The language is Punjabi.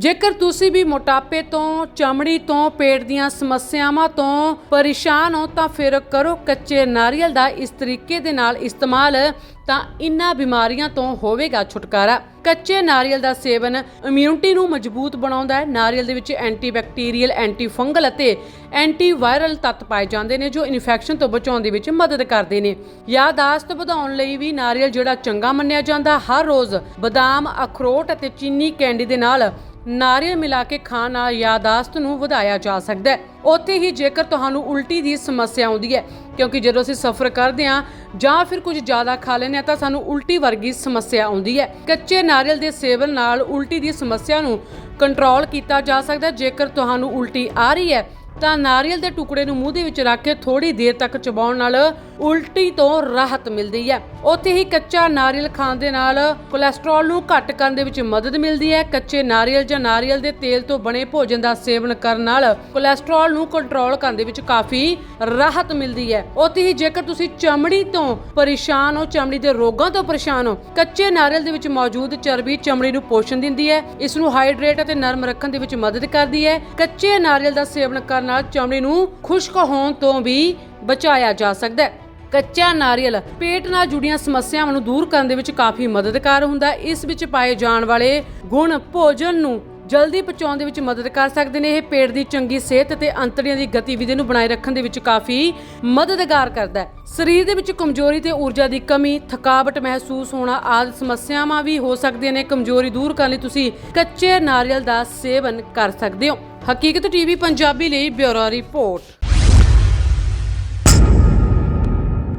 ਜੇਕਰ ਤੁਸੀਂ ਵੀ ਮੋਟਾਪੇ ਤੋਂ, ਚਮੜੀ ਤੋਂ, ਪੇਟ ਦੀਆਂ ਸਮੱਸਿਆਵਾਂ ਤੋਂ ਪਰੇਸ਼ਾਨ ਹੋ, ਤਾਂ ਫਿਰ ਕਰੋ ਕੱਚੇ ਨਾਰੀਅਲ ਦਾ ਇਸ ਤਰੀਕੇ ਦੇ ਨਾਲ ਇਸਤੇਮਾਲ, ਤਾਂ ਇਨ੍ਹਾਂ ਬਿਮਾਰੀਆਂ ਤੋਂ ਹੋਵੇਗਾ ਛੁਟਕਾਰਾ। ਕੱਚੇ ਨਾਰੀਅਲ ਦਾ ਸੇਵਨ ਇਮਿਊਨਿਟੀ ਨੂੰ ਮਜ਼ਬੂਤ ਬਣਾਉਂਦਾ ਹੈ। ਨਾਰੀਅਲ ਦੇ ਵਿੱਚ ਐਂਟੀਬੈਕਟੀਰੀਅਲ ਐਂਟੀ ਫੰਗਲ ਅਤੇ ਐਂਟੀਵਾਇਰਲ ਤੱਤ ਪਾਏ ਜਾਂਦੇ ਨੇ, ਜੋ ਇਨਫੈਕਸ਼ਨ ਤੋਂ ਬਚਾਉਣ ਦੇ ਵਿੱਚ ਮਦਦ ਕਰਦੇ ਨੇ। ਯਾਦਾਸ਼ਤ ਵਧਾਉਣ ਲਈ ਵੀ ਨਾਰੀਅਲ ਜਿਹੜਾ ਚੰਗਾ ਮੰਨਿਆ ਜਾਂਦਾ। ਹਰ ਰੋਜ਼ ਬਦਾਮ, ਅਖਰੋਟ ਅਤੇ ਚੀਨੀ ਕੈਂਡੀ ਦੇ ਨਾਲ ਨਾਰੀਅਲ ਮਿਲਾ ਕੇ ਖਾਣ ਨਾਲ ਯਾਦਾਸ਼ਤ ਨੂੰ ਵਧਾਇਆ ਜਾ ਸਕਦਾ ਹੈ। ਉੱਥੇ ਹੀ ਜੇਕਰ ਤੁਹਾਨੂੰ ਉਲਟੀ ਦੀ ਸਮੱਸਿਆ ਆਉਂਦੀ ਹੈ, ਕਿਉਂਕਿ ਜਦੋਂ ਅਸੀਂ ਸਫ਼ਰ ਕਰਦੇ ਹਾਂ ਜਾਂ ਫਿਰ ਕੁਝ ਜ਼ਿਆਦਾ ਖਾ ਲੈਂਦੇ ਹਾਂ ਤਾਂ ਸਾਨੂੰ ਉਲਟੀ ਵਰਗੀ ਸਮੱਸਿਆ ਆਉਂਦੀ ਹੈ। ਕੱਚੇ ਨਾਰੀਅਲ ਦੇ ਸੇਵਨ ਨਾਲ ਉਲਟੀ ਦੀ ਸਮੱਸਿਆ ਨੂੰ ਕੰਟਰੋਲ ਕੀਤਾ ਜਾ ਸਕਦਾ ਜੇਕਰ ਤੁਹਾਨੂੰ ਉਲਟੀ ਆ ਰਹੀ ਹੈ ਤਾਂ ਨਾਰੀਅਲ ਦੇ ਟੁਕੜੇ ਨੂੰ ਮੂੰਹ ਦੇ ਵਿੱਚ ਰੱਖ ਕੇ ਥੋੜੀ ਦੇਰ ਤੱਕ ਚਬਾਉਣ ਨਾਲ ਉਲਟੀ ਤੋਂ ਰਾਹਤ ਮਿਲਦੀ ਹੈ। ਉੱਥੇ ਹੀ ਕੱਚਾ ਨਾਰੀਅਲ ਖਾਣ ਦੇ ਨਾਲ ਕੋਲੇਸਟ੍ਰੋਲ ਨੂੰ ਘੱਟ ਕਰਨ ਦੇ ਵਿੱਚ ਮਦਦ ਮਿਲਦੀ ਹੈ। ਕੱਚੇ ਨਾਰੀਅਲ ਜਾਂ ਨਾਰੀਅਲ ਦੇ ਤੇਲ ਤੋਂ ਬਣੇ ਭੋਜਨ ਦਾ ਸੇਵਨ ਕਰਨ ਨਾਲ ਕੋਲੇਸਟ੍ਰੋਲ ਨੂੰ ਕੰਟਰੋਲ ਕਰਨ ਦੇ ਵਿੱਚ ਕਾਫੀ ਰਾਹਤ ਮਿਲਦੀ ਹੈ। ਉੱਥੇ ਹੀ ਜੇਕਰ ਤੁਸੀਂ ਚਮੜੀ ਤੋਂ ਪਰੇਸ਼ਾਨ ਹੋ, ਚਮੜੀ ਦੇ ਰੋਗਾਂ ਤੋਂ ਪਰੇਸ਼ਾਨ ਹੋ, ਕੱਚੇ ਨਾਰੀਅਲ ਦੇ ਵਿੱਚ ਮੌਜੂਦ ਚਰਬੀ ਚਮੜੀ ਨੂੰ ਪੋਸ਼ਣ ਦਿੰਦੀ ਹੈ। ਇਸ ਨੂੰ ਹਾਈਡਰੇਟ ਅਤੇ ਨਰਮ ਰੱਖਣ ਦੇ ਵਿੱਚ ਮਦਦ ਕਰਦੀ ਹੈ। ਕੱਚੇ ਨਾਰੀਅਲ ਦਾ ਸੇਵਨ ਕਰਨ ਨਾਲ ਚਮੜੀ ਨੂੰ ਖੁਸ਼ਕ ਹੋਣ ਤੋਂ ਵੀ ਬਚਾਇਆ ਜਾ ਸਕਦਾ ਹੈ। ਕੱਚਾ ਨਾਰੀਅਲ ਪੇਟ ਨਾਲ ਜੁੜੀਆਂ ਸਮੱਸਿਆਵਾਂ ਨੂੰ ਦੂਰ ਕਰਨ ਦੇ ਵਿੱਚ ਕਾਫੀ ਮਦਦਗਾਰ ਹੁੰਦਾ ਹੈ। ਇਸ ਵਿੱਚ ਪਾਏ ਜਾਣ ਵਾਲੇ ਗੁਣ ਭੋਜਨ ਨੂੰ ਜਲਦੀ ਪਚਾਉਣ ਦੇ ਵਿੱਚ ਮਦਦ ਕਰ ਸਕਦੇ ਨੇ। ਇਹ ਪੇਟ ਦੀ ਚੰਗੀ ਸਿਹਤ ਤੇ ਅੰਤੜੀਆਂ ਦੀ ਗਤੀਵਿਧੀ ਨੂੰ ਬਣਾਏ ਰੱਖਣ ਦੇ ਵਿੱਚ ਕਾਫੀ ਮਦਦਗਾਰ ਕਰਦਾ ਹੈ। ਸਰੀਰ ਦੇ ਵਿੱਚ ਕਮਜ਼ੋਰੀ ਤੇ ਊਰਜਾ ਦੀ ਕਮੀ, ਥਕਾਵਟ ਮਹਿਸੂਸ ਹੋਣਾ ਆਦਿ ਸਮੱਸਿਆਵਾਂ ਵੀ ਹੋ ਸਕਦੀਆਂ ਨੇ। ਕਮਜ਼ੋਰੀ ਦੂਰ ਕਰਨ ਲਈ ਤੁਸੀਂ ਕੱਚੇ ਨਾਰੀਅਲ ਦਾ ਸੇਵਨ ਕਰ ਸਕਦੇ ਹੋ। ਹਕੀਕਤ ਟੀਵੀ ਪੰਜਾਬੀ ਲਈ ਬਿਊਰੋ ਰਿਪੋਰਟ।